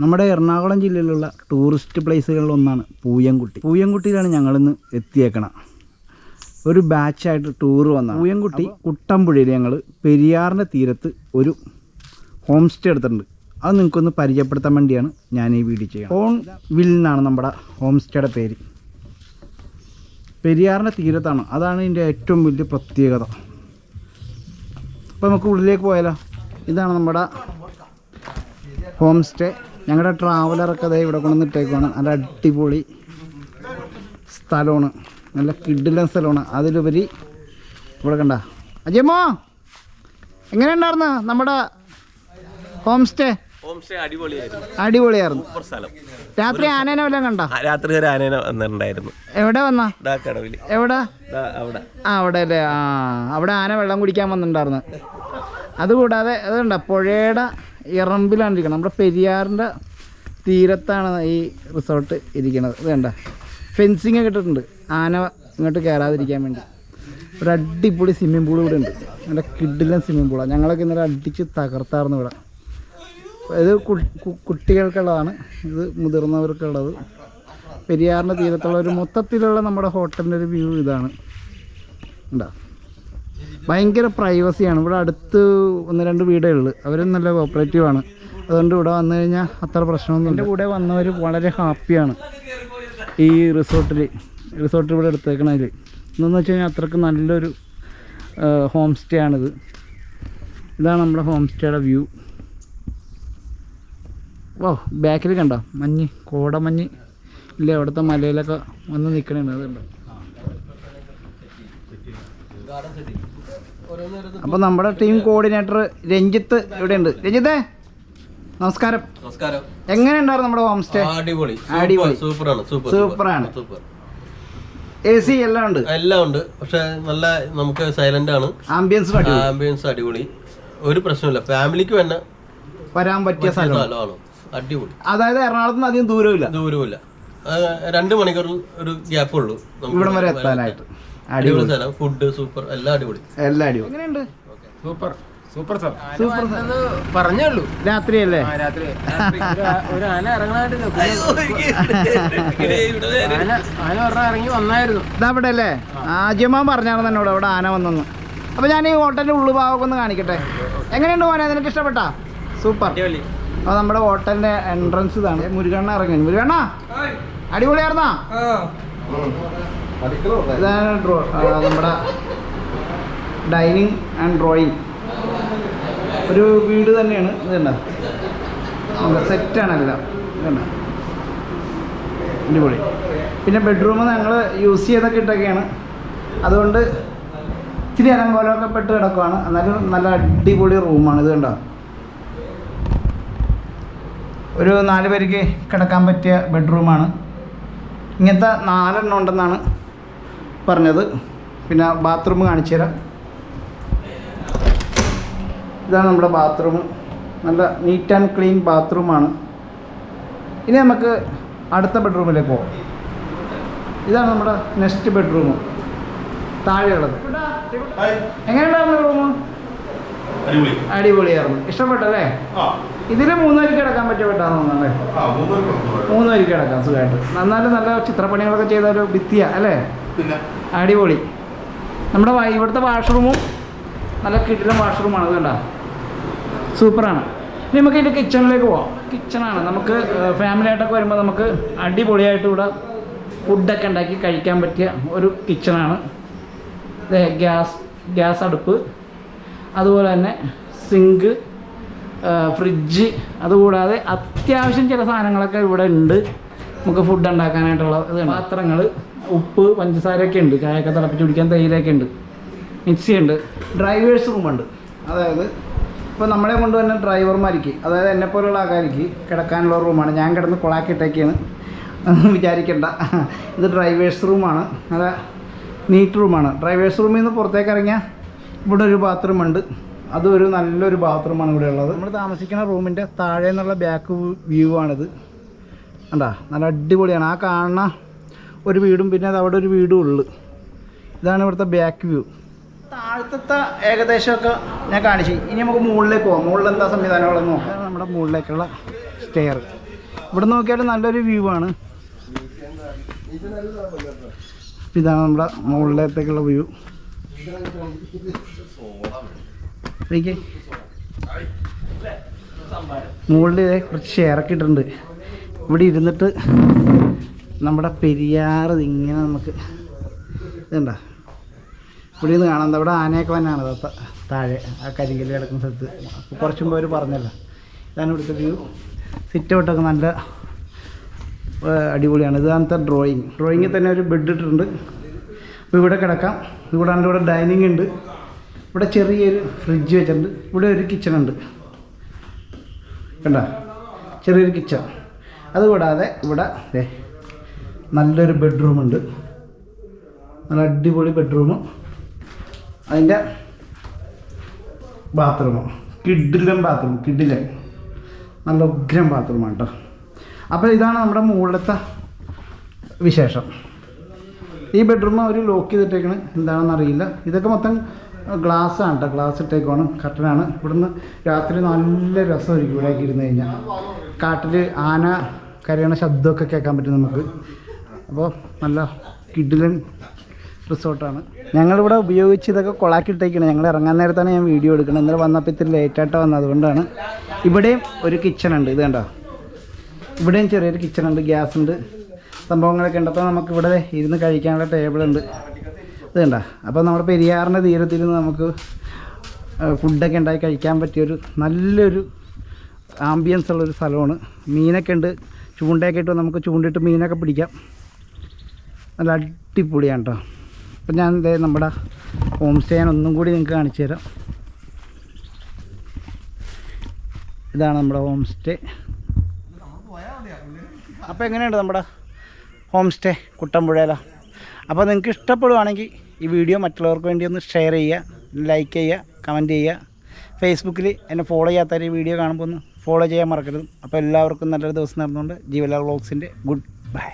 നമ്മുടെ എറണാകുളം ജില്ലയിലുള്ള ടൂറിസ്റ്റ് പ്ലേസുകളിൽ ഒന്നാണ് പൂയംകുട്ടി. പൂയംകുട്ടിയിലാണ് ഞങ്ങളിന്ന് എത്തിയേക്കണം. ഒരു ബാച്ചായിട്ട് ടൂർ വന്ന പൂയംകുട്ടി. കുട്ടമ്പുഴയിൽ ഞങ്ങൾ പെരിയാറിന്റെ തീരത്ത് ഒരു ഹോം സ്റ്റേ എടുത്തിട്ടുണ്ട്. അത് നിങ്ങൾക്കൊന്ന് പരിചയപ്പെടുത്താൻ വേണ്ടിയാണ് ഞാൻ ഈ വീഡിയോ ചെയ്യുന്നത്. ഓൺ വിൽ എന്നാണ് നമ്മുടെ ഹോം സ്റ്റേയുടെ പേര്. പെരിയാറിന്റെ തീരത്താണ്. അതാണ് ഇതിന്റെ ഏറ്റവും വലിയ പ്രത്യേകത. അപ്പോൾ നമുക്ക് ഉള്ളിലേക്ക് പോയാലോ. ഇതാണ് നമ്മുടെ ഹോം സ്റ്റേ ഞങ്ങളുടെ ട്രാവലറൊക്കെ അതേ ഇവിടെ കൊണ്ടുവന്നിട്ടേക്കുവാണ്. നല്ല അടിപൊളി സ്ഥലമാണ്. നല്ല കിഡിലൻ സ്ഥലമാണ്. അതിലുപരി ഇവിടെ കണ്ട. അജയമോ എങ്ങനെ ഉണ്ടായിരുന്നു നമ്മുടെ ഹോം സ്റ്റേ അടിപൊളിയായിരുന്നു. രാത്രി ആനേനെ വല്ലതും കണ്ട? രാത്രി ഒരു ആനേന വന്നിട്ടുണ്ടായിരുന്നു. എവിടെ വന്ന? എവിടെ? അവിടെ. ആ അവിടെ അല്ലേ? ആ അവിടെ ആന വെള്ളം കുടിക്കാൻ വന്നിട്ടുണ്ടായിരുന്നു. അതുകൂടാതെ അതുണ്ട പുഴയുടെ ഇറമ്പിലാണ് ഇരിക്കുന്നത് നമ്മുടെ പെരിയാറിന്റെ തീരത്താണ് ഈ റിസോർട്ട് ഇരിക്കുന്നത് കണ്ട? ഫെൻസിങ് ഒക്കെ ഇട്ടിട്ടുണ്ട്. ആന ഇങ്ങോട്ട് കയറാതിരിക്കാൻ വേണ്ടി. ഒരു അടിപൊളി സ്വിമ്മിംഗ് പൂൾ ഇവിടെ ഉണ്ട്. നല്ല കിഡിലും സ്വിമ്മിംഗ് പൂളാണ് ഞങ്ങളൊക്കെ ഇന്നലെ അടിച്ച് തകർത്തായിരുന്നു ഇവിടെ. ഇത് കുട്ടികൾക്കുള്ളതാണ്. ഇത് മുതിർന്നവർക്കുള്ളത്. പെരിയാറിന്റെ തീരത്തുള്ള ഒരു മൊത്തത്തിലുള്ള നമ്മുടെ ഹോട്ടലിന്റെ ഒരു വ്യൂ ഇതാണ്. ഉണ്ടാ ഭയങ്കര പ്രൈവസിയാണ് ഇവിടെ അടുത്ത് ഒന്ന് രണ്ട് വീടേ ഉള്ളു. അവരും നല്ല കോപ്പറേറ്റീവ് ആണ്. അതുകൊണ്ട് ഇവിടെ വന്നു കഴിഞ്ഞാൽ അത്ര പ്രശ്നമൊന്നും എന്റെ കൂടെ വന്നവർ വളരെ ഹാപ്പിയാണ് ഈ റിസോർട്ടിൽ റിസോർട്ട് ഇവിടെ എടുത്തേക്കണതിൽ എന്നു വെച്ച് കഴിഞ്ഞാൽ അത്രയ്ക്ക് നല്ലൊരു ഹോം സ്റ്റേ ആണിത്. ഇതാണ് നമ്മുടെ ഹോം സ്റ്റേയുടെ വ്യൂ ഓ ബാക്കിൽ കണ്ടോ? മഞ്ഞ് കോടമഞ്ഞ്. ഇല്ല അവിടുത്തെ മലയിലൊക്കെ വന്ന് നിൽക്കണേണ് അതുണ്ടോ അപ്പോൾ നമ്മുടെ ടീം കോർഡിനേറ്റർ രഞ്ജിത്ത് ഇവിടെയുണ്ട്. രഞ്ജിത്തേ നമസ്കാരം. നമസ്കാരം. എങ്ങനെയുണ്ടായിരുന്നു നമ്മുടെ ഹോം സ്റ്റേ അടിപൊളി. അടിപൊളി. സൂപ്പറാണ് സൂപ്പർ സൂപ്പറാണ്. സൂപ്പർ. എ സി എല്ലാം ഉണ്ട്? എല്ലാം ഉണ്ട്. പക്ഷെ നല്ല നമുക്ക് സൈലന്റ് ആണ്. ആംബിയൻസ് അടിപൊളി. ആംബിയൻസ് അടിപൊളി. ഒരു പ്രശ്നമില്ല ഫാമിലിക്ക് തന്നെ വരാൻ പറ്റിയ സ്ഥലമാണ്. അടിപൊളി. അതായത് എറണാകുളത്ത് അധികം ദൂരമില്ല ദൂരമില്ല രണ്ട് മണിക്കൂർ ഒരു ഗ്യാപ്പുള്ളൂ ഇവിടം വരെ എത്താനായിട്ട്. അടിപൊളി. സ്ഥലം. ഫുഡ് സൂപ്പർ എല്ലാം അടിപൊളി. എല്ലാം അടിപൊളി. എങ്ങനെയുണ്ട്? സൂപ്പർ. സൂപ്പർ സാർ സൂപ്പർ പറഞ്ഞേ ഉള്ളൂ രാത്രിയല്ലേ? രാത്രി. ഒരു ആന ഇറങ്ങാനായിട്ട് ഇറങ്ങി വന്നായിരുന്നു. ഇതവിടെ അല്ലേ ആദ്യമാൻ പറഞ്ഞാണ് എന്നോട് അവിടെ ആന വന്നെന്ന്. അപ്പൊ ഞാൻ ഈ ഹോട്ടലിന്റെ ഉള്ളുഭാഗമൊക്കെ ഒന്ന് കാണിക്കട്ടെ. എങ്ങനെയുണ്ട് മോനെ? നിനക്ക് ഇഷ്ടപ്പെട്ടാ? സൂപ്പർ. അപ്പൊ നമ്മുടെ ഹോട്ടലിന്റെ എൻട്രൻസ് ഇതാണ്. മുരുകണ്ണ ഇറങ്ങി മുരുകണ്ണ അടിപൊളിയായിരുന്നാ? ഡ്രോ നമ്മുടെ ഡൈനിങ് ആൻഡ് ഡ്രോയിങ് ഒരു വീട് തന്നെയാണ് ഇത് കണ്ട നമ്മുടെ സെറ്റാണ് അടിപൊളി. പിന്നെ ബെഡ്റൂം ഞങ്ങൾ യൂസ് ചെയ്തൊക്കെ ഇട്ടൊക്കെയാണ്. അതുകൊണ്ട് ഇത്തിരി അലങ്കോലമൊക്കെ പെട്ട് കിടക്കുവാണ്. എന്നാലും നല്ല അടിപൊളി റൂമാണ് ഇത് കണ്ടോ? ഒരു നാല് പേർക്ക് കിടക്കാൻ പറ്റിയ ബെഡ്റൂമാണ് ഇങ്ങനത്തെ നാലെണ്ണം ഉണ്ടെന്നാണ് പറഞ്ഞത്. പിന്നെ ബാത്റൂം കാണിച്ചു തരാം. ഇതാണ് നമ്മുടെ ബാത്റൂം. നല്ല നീറ്റ് ആൻഡ് ക്ലീൻ ബാത്റൂമാണ് ഇനി നമുക്ക് അടുത്ത ബെഡ്റൂമിലേക്ക് പോകാം ഇതാണ് നമ്മുടെ നെക്സ്റ്റ് ബെഡ്റൂം. താഴെയുള്ളത്. എങ്ങനെയുണ്ടായിരുന്നു റൂം അടിപൊളി. അടിപൊളിയായിരുന്നു. ഇഷ്ടപ്പെട്ടല്ലേ? ഇതിൽ മൂന്ന് പേർക്ക് കിടക്കാൻ പറ്റിയ പെട്ടാന്ന് തോന്നുന്നല്ലേ ആ മൂന്നൂറ് കൊടുത്തു. മൂന്ന് പേർക്ക് കിടക്കാം. സുഖമായിട്ട്. നന്നാലും നല്ല ചിത്രപ്പണികളൊക്കെ ചെയ്ത ഒരു ഭിത്തിയ അല്ലേ? അടിപൊളി. നമ്മുടെ ഇവിടുത്തെ വാഷ്റൂമും നല്ല കിട്ടിയ വാഷ്റൂമാണ് അത് കണ്ട? സൂപ്പറാണ്. ഇനി നമുക്ക് ഇതിന്റെ കിച്ചണിലേക്ക് പോവാം. കിച്ചണാണ് നമുക്ക് ഫാമിലി ആയിട്ടൊക്കെ വരുമ്പോൾ നമുക്ക് അടിപൊളിയായിട്ട് ഇവിടെ ഫുഡൊക്കെ ഉണ്ടാക്കി കഴിക്കാൻ പറ്റിയ ഒരു കിച്ചണാണ് ഗ്യാസ് ഗ്യാസ് അടുപ്പ്. അതുപോലെ തന്നെ സിങ്ക് ഫ്രിഡ്ജ് അതുകൂടാതെ അത്യാവശ്യം ചില സാധനങ്ങളൊക്കെ ഇവിടെ ഉണ്ട്. നമുക്ക് ഫുഡ് ഉണ്ടാക്കാനായിട്ടുള്ള പാത്രങ്ങൾ ഉപ്പ് പഞ്ചസാരയൊക്കെ ഉണ്ട്. ചായയൊക്കെ തിളപ്പിച്ച് കുടിക്കാൻ തൈരൊക്കെ ഉണ്ട്. മിക്സി ഉണ്ട് ഡ്രൈവേഴ്സ് റൂമുണ്ട് അതായത് ഇപ്പോൾ നമ്മളെ കൊണ്ട് കൊണ്ടുവന്ന ഡ്രൈവർമാർക്ക് അതായത് എന്നെ പോലുള്ള ആൾക്കാർക്ക് കിടക്കാനുള്ള റൂമാണ് ഞാൻ കിടന്ന് കൊളാക്കിയിട്ടൊക്കെയാണ് വിചാരിക്കേണ്ട. ഇത് ഡ്രൈവേഴ്സ് റൂമാണ് നല്ല നീറ്റ് റൂമാണ് ഡ്രൈവേഴ്സ് റൂമിൽ നിന്ന് പുറത്തേക്ക് ഇറങ്ങിയാൽ ഇവിടെ ഒരു ബാത്റൂം ഉണ്ട്. അതും ഒരു നല്ലൊരു ബാത്റൂമാണ് ഇവിടെ ഉള്ളത്. നമ്മൾ താമസിക്കുന്ന റൂമിന്റെ താഴെ നിന്നുള്ള ബാക്ക് വ്യൂ ആണിത്. കണ്ടാ? നല്ല അടിപൊളിയാണ്. ആ കാണുന്ന ഒരു വീടും പിന്നെ അത് അവിടെ ഒരു വീടും ഉള്ളു. ഇതാണ് ഇവിടുത്തെ ബാക്ക് വ്യൂ താഴത്തെ ഏകദേശമൊക്കെ ഞാൻ കാണിച്ചു. ഇനി നമുക്ക് മുകളിലേക്ക് പോകാം മുകളിൽ എന്താ സംവിധാനങ്ങളെന്ന് നോക്കാം. നമ്മുടെ മുകളിലേക്കുള്ള സ്റ്റെയർ ഇവിടെ നോക്കിയാൽ നല്ലൊരു വ്യൂ ആണ്. ഇതാണ് നമ്മുടെ മുകളിലത്തേക്കുള്ള വ്യൂ മുകളിൽ ദേ കുറച്ച് ഷെയറൊക്കെ ഇട്ടിട്ടുണ്ട്. ഇവിടെ ഇരുന്നിട്ട് നമ്മുടെ പെരിയാർ ഇങ്ങനെ നമുക്ക് ഇതുണ്ട? ഇവിടെ നിന്ന് കാണാം അവിടെ ആനയൊക്കെ വന്നാണ്. താഴെ ആ കരിങ്കല്ല് കിടക്കുന്ന സ്ഥലത്ത്. കുറച്ചും മുമ്പ് പറഞ്ഞല്ലോ. ഇതാണ് ഇവിടുത്തെ വ്യൂ സിറ്റ് ഔട്ടൊക്കെ നല്ല അടിപൊളിയാണ്. ഇതാണത്തെ ഡ്രോയിങ് ഡ്രോയിങ്ങിൽ തന്നെ ഒരു ബെഡ് ഇട്ടിട്ടുണ്ട്. അപ്പോൾ ഇവിടെ കിടക്കാം. ഇവിടെ ഇവിടെ ഡൈനിങ് ഉണ്ട്. ഇവിടെ ചെറിയൊരു ഫ്രിഡ്ജ് വെച്ചിട്ടുണ്ട്. ഇവിടെ ഒരു കിച്ചൺ ഉണ്ട്. കണ്ട? ചെറിയൊരു കിച്ചൺ അതുകൂടാതെ ഇവിടെ നല്ലൊരു ബെഡ്റൂം ഉണ്ട്. നല്ല അടിപൊളി ബെഡ്റൂം അതിന്റെ ബാത്റൂം കിഡിലൻ ബാത്റൂം കിഡിലൻ നല്ല ഉഗ്രം ബാത്റൂമാണ് കേട്ടോ അപ്പോൾ ഇതാണ് നമ്മുടെ മുകളിലത്തെ വിശേഷം. ഈ ബെഡ്റൂം അവർ ലോക്ക് ചെയ്തിട്ടേക്കണ്. എന്താണെന്ന് അറിയില്ല. ഇതൊക്കെ മൊത്തം ഗ്ലാസ് ആണ് കേട്ടോ ഗ്ലാസ് ഇട്ടേക്കാണ് കട്ടനാണ് ഇവിടുന്ന് രാത്രി നല്ല രസമായിരിക്കും ഇവിടേക്ക് ഇരുന്ന് കഴിഞ്ഞാൽ കാട്ടിൽ ആന കരയണ ശബ്ദമൊക്കെ കേൾക്കാൻ പറ്റും നമുക്ക്. അപ്പോൾ നല്ല കിഡിലൻ റിസോർട്ടാണ്. ഞങ്ങളിവിടെ ഉപയോഗിച്ച് ഇതൊക്കെ കൊളാക്കിയിട്ടേക്കാണ്. ഞങ്ങൾ ഇറങ്ങാൻ നേരത്താണ് ഞാൻ വീഡിയോ എടുക്കുന്നത്. ഇന്നലെ വന്നപ്പോൾ ഇത്തിരി ലേറ്റായിട്ടാണ് വന്നത്. അതുകൊണ്ടാണ്. ഇവിടെയും ഒരു കിച്ചൺ ഉണ്ട്. ഇത് കണ്ടോ? ഇവിടെയും ചെറിയൊരു കിച്ചൺ ഉണ്ട്. ഗ്യാസ് ഉണ്ട്. സംഭവങ്ങളൊക്കെ ഉണ്ട്. അപ്പോൾ നമുക്ക് ഇവിടെ ഇരുന്ന് കഴിക്കാനുള്ള ടേബിൾ ഉണ്ട്. ഇത് കണ്ട? അപ്പോൾ നമ്മുടെ പെരിയാറിന്റെ തീരത്തിരുന്ന് നമുക്ക് ഫുഡൊക്കെ ഉണ്ടായി കഴിക്കാൻ പറ്റിയൊരു നല്ലൊരു ആംബിയൻസ് ഉള്ളൊരു സ്ഥലമാണ്. മീനൊക്കെ ഉണ്ട്. ചൂണ്ടയൊക്കെ ഇട്ട് നമുക്ക് ചൂണ്ടിട്ട് മീനൊക്കെ പിടിക്കാം. നല്ല അടിപൊളിയാണ് കേട്ടോ അപ്പം ഞാൻ ദേ നമ്മുടെ ഹോം സ്റ്റേ ഞാൻ ഒന്നും കൂടി നിങ്ങൾക്ക് കാണിച്ചു തരാം. ഇതാണ് നമ്മുടെ ഹോം സ്റ്റേ. അപ്പോൾ എങ്ങനെയുണ്ട് നമ്മുടെ ഹോം സ്റ്റേ കുട്ടമ്പുഴയില? അപ്പോൾ നിങ്ങൾക്ക് ഇഷ്ടപ്പെടുവാണെങ്കിൽ ഈ വീഡിയോ മറ്റുള്ളവർക്ക് വേണ്ടി ഒന്ന് ഷെയർ ചെയ്യുക ലൈക്ക് ചെയ്യുക കമന്റ് ചെയ്യുക. ഫേസ്ബുക്കിൽ എന്നെ ഫോളോ ചെയ്യാത്തവർ ഈ വീഡിയോ കാണുമ്പോൾ ഒന്ന് ഫോളോ ചെയ്യാൻ മറക്കരുത്. അപ്പോൾ എല്ലാവർക്കും നല്ലൊരു ദിവസം നടന്നുകൊണ്ട് ജീവലാൽ വ്ളോഗ്സിന്റെ ഗുഡ് ബൈ.